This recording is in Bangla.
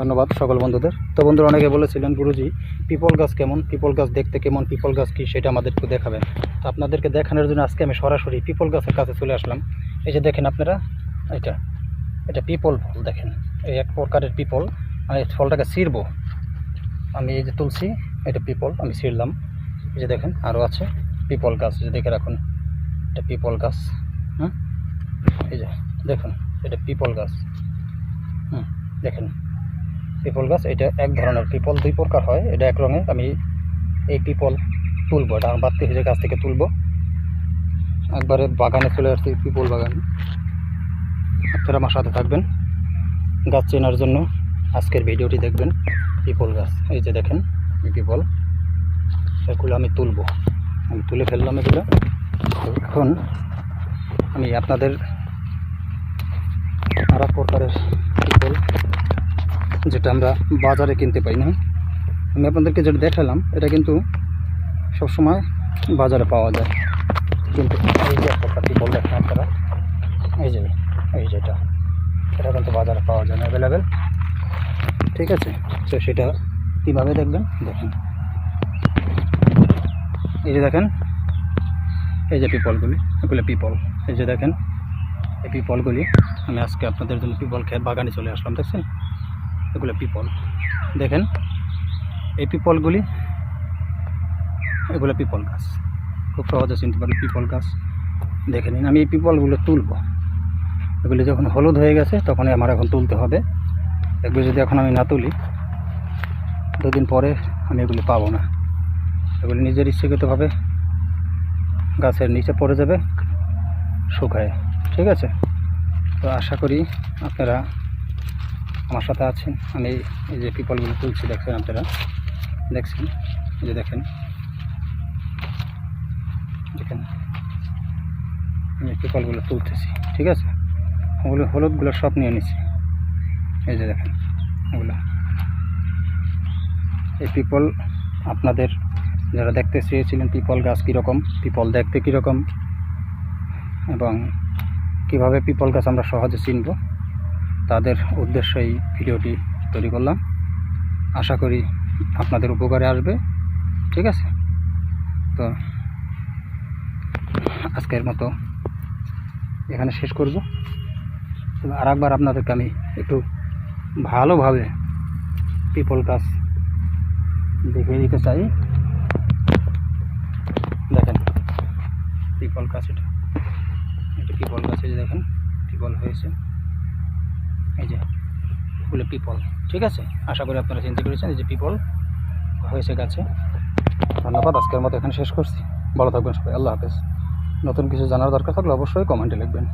ধন্যবাদ সকল বন্ধুদের। তো বন্ধুরা, অনেকে বলেছিলেন, গুরুজি, পিপল গাছ কেমন? পিপল গাছ দেখতে কেমন? পিপল গাছ কী? সেটা আমাদের একটু দেখাবেন। তো আপনাদেরকে দেখানোর জন্য আজকে আমি সরাসরি পিপল গাছের কাছে চলে আসলাম। এই যে দেখেন আপনারা, এটা এটা পিপল ফল, দেখেন। এই এক প্রকারের পিপল। আমি ফলটাকে ছিঁড়বো। আমি এই যে তুলছি, এটা পিপল, আমি ছিঁড়লাম। এই যে দেখেন আরও আছে পিপল গাছ। যে দেখে রাখুন, এটা পিপল গাছ। হুম? এই যে, দেখুন, এটা পিপল গাছ। হুম, দেখেন। পিপল গাছ, এটা এক ধরনের পিপল, দুই প্রকার হয়। এটা এক রঙের, আমি এই পিপল তুলবো, এটা আমার বাড়তি গাছ থেকে তুলবো। একবারে বাগানে চলে আসছি, পিপল বাগান। আপনারা আমার সাথে থাকবেন, গাছ চেনার জন্য। আজকের ভিডিওটি দেখবেন, পিপল গাছ। এই যে দেখেন পিপল, এগুলো আমি তুলবো। আমি তুলে ফেললাম এগুলো। এখন আমি আপনাদের আর প্রকারের পিপল যেটা আমরা বাজারে কিনতে পাই না। আমি আপনাদেরকে যেটা দেখালাম, এটা কিন্তু সবসময় বাজারে পাওয়া যায়। কিন্তু এই যে একটা পিপল দেখেন আপনারা, এই যে, এই যেটা এটা কিন্তু বাজারে পাওয়া যায় না অ্যাভেলেবেল ঠিক আছে? তো সেটা কীভাবে দেখবেন? দেখেন। এই যে দেখেন, এই যে পিপলগুলি এগুলো পিপল এই যে দেখেন, এই পিপলগুলি আমি আজকে আপনাদের জন্য পিপল খেয়ে বাগানে চলে আসলাম, দেখছেন? এগুলো পিপল দেখেন, এই পিপলগুলি এগুলো পিপল গাছ। খুব সহজে চিনতে পারেন পিপল গাছ। দেখে নিন, আমি এই পিপলগুলো তুলবো। এগুলি যখন হলুদ হয়ে গেছে, তখনই আমার এখন তুলতে হবে। এগুলো যদি এখন আমি না তুলি, দুদিন পরে আমি এগুলি পাবো না। এগুলি নিজের ইচ্ছাকৃতভাবে গাছের নিচে পড়ে যাবে, শুকায়। ঠিক আছে? তো আশা করি আপনারা আমার সাথে আছেন। আমি এই যে পিপলগুলো তুলছি, দেখছেন আপনারা? দেখছেন? এই যে দেখেন। দেখেন। আমি পিপলগুলো তুলতেছি, ঠিক আছে? ওগুলো হলুদগুলো সব নিয়ে নিছি। এই যে দেখেন এগুলো এই পিপল আপনাদের যারা দেখতে চেয়েছিলেন, পিপল গাছ কীরকম, পিপল দেখতে কীরকম, এবং কীভাবে পিপল গাছ আমরা সহজে চিনব তাদের উদ্দেশ্যে এই ভিডিওটি তৈরি করলাম। আশা করি আপনাদের উপকারে আসবে, ঠিক আছে? তো আজকের মতো এখানে শেষ করব। আর একবার আপনাদেরকে আমি একটু ভালোভাবে পিপল গাছ দেখিয়ে দিতে চাই। দেখেন পিপল গাছ এটা। এটা পিপল গাছ দেখেন পিপল হয়েছে। এই যে ফুলে পিপল ঠিক আছে? আশা করি আপনারা চিন্তা করেছেন এই যে পিপল হয়েছে গাছে। ধন্যবাদ, আজকের মতো এখানে শেষ করছি। ভালো থাকবেন সবাই, আল্লাহ হাফেজ। নতুন কিছু জানার দরকার থাকলে অবশ্যই কমেন্টে লিখবেন।